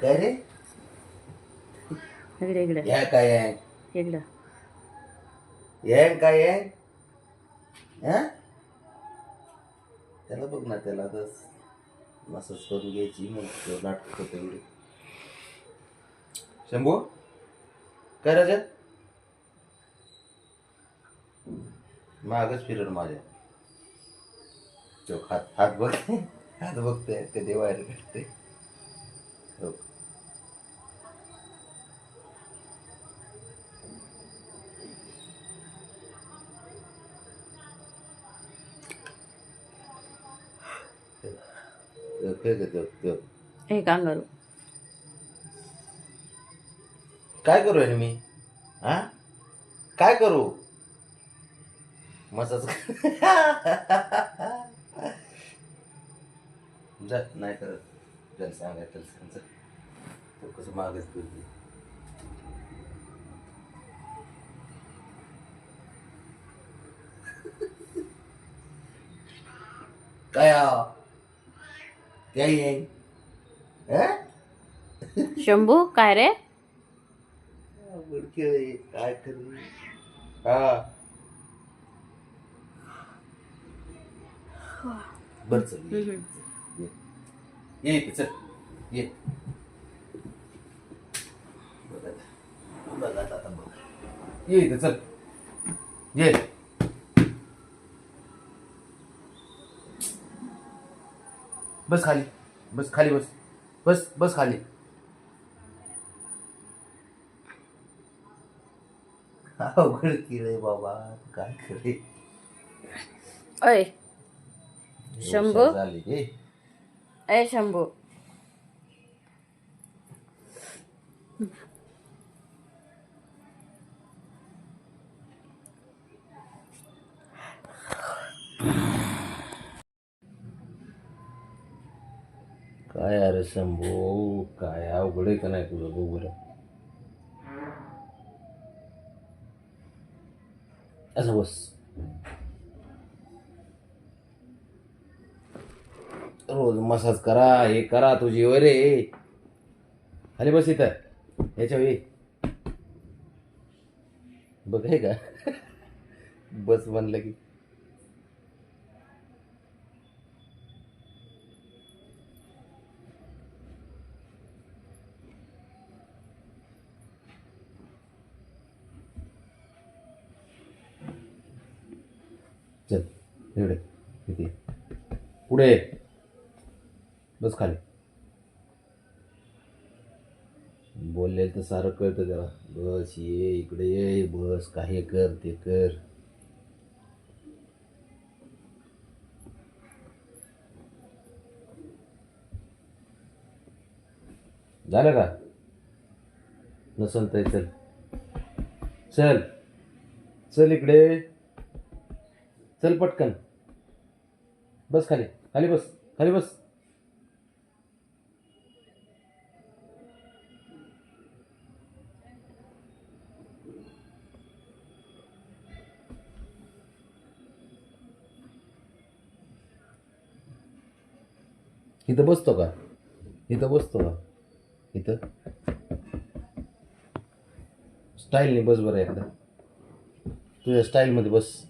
काय रे? इकडे इकडे. या काय आहे? इकडं. येंग काय येंग हा? त्याला बघ ना त्याला आता मसाज करून घ्यायची मग तो नाटक करतो एवढे शंभू? काय राजा मागच फिरड माझ्या. तो हात हात बघते हात बघते कधी बाहेर काढते. हो. फेक हे कांगारू काय करू आहे मी हा? काय करू? मसाज जा नाही करत. जल सांगाय तर सांग. तो कसं मागच काय आव? काय येईन हा? शंभू काय रे? काय करू? हा. बर चल. ये. चल. ये. बघ. बघ आता बघ ये चल. ये. बस खाली. बस खाली बस. बस बस खाली. अवघड किळे बाबा. काय करे? अय शंभू? झाली अय शंभू. काय अरे शंभो काय अवघड आहे का नाही तुझं बघ बरं. असं बस. रोज मसाज करा हे करा तुझी वरे अरे बस इथं. याच्या वेळी बघ आहे का? बस म्हणलं की. चल एवढे इथे. पुढे. ये. बस खाली. बोलले तर सारं कळतं त्याला बस ये इकडे ये बस काही कर ते कर. झालं का? नसल तर चल. चल. चल इकडे. चल पटकन. बस खाली. खाली बस. खाली बस. इथं बसतो का? इथं बसतो का? इथं. स्टाईलने बस बरं एकदा. तुझ्या स्टाईलमध्ये बस.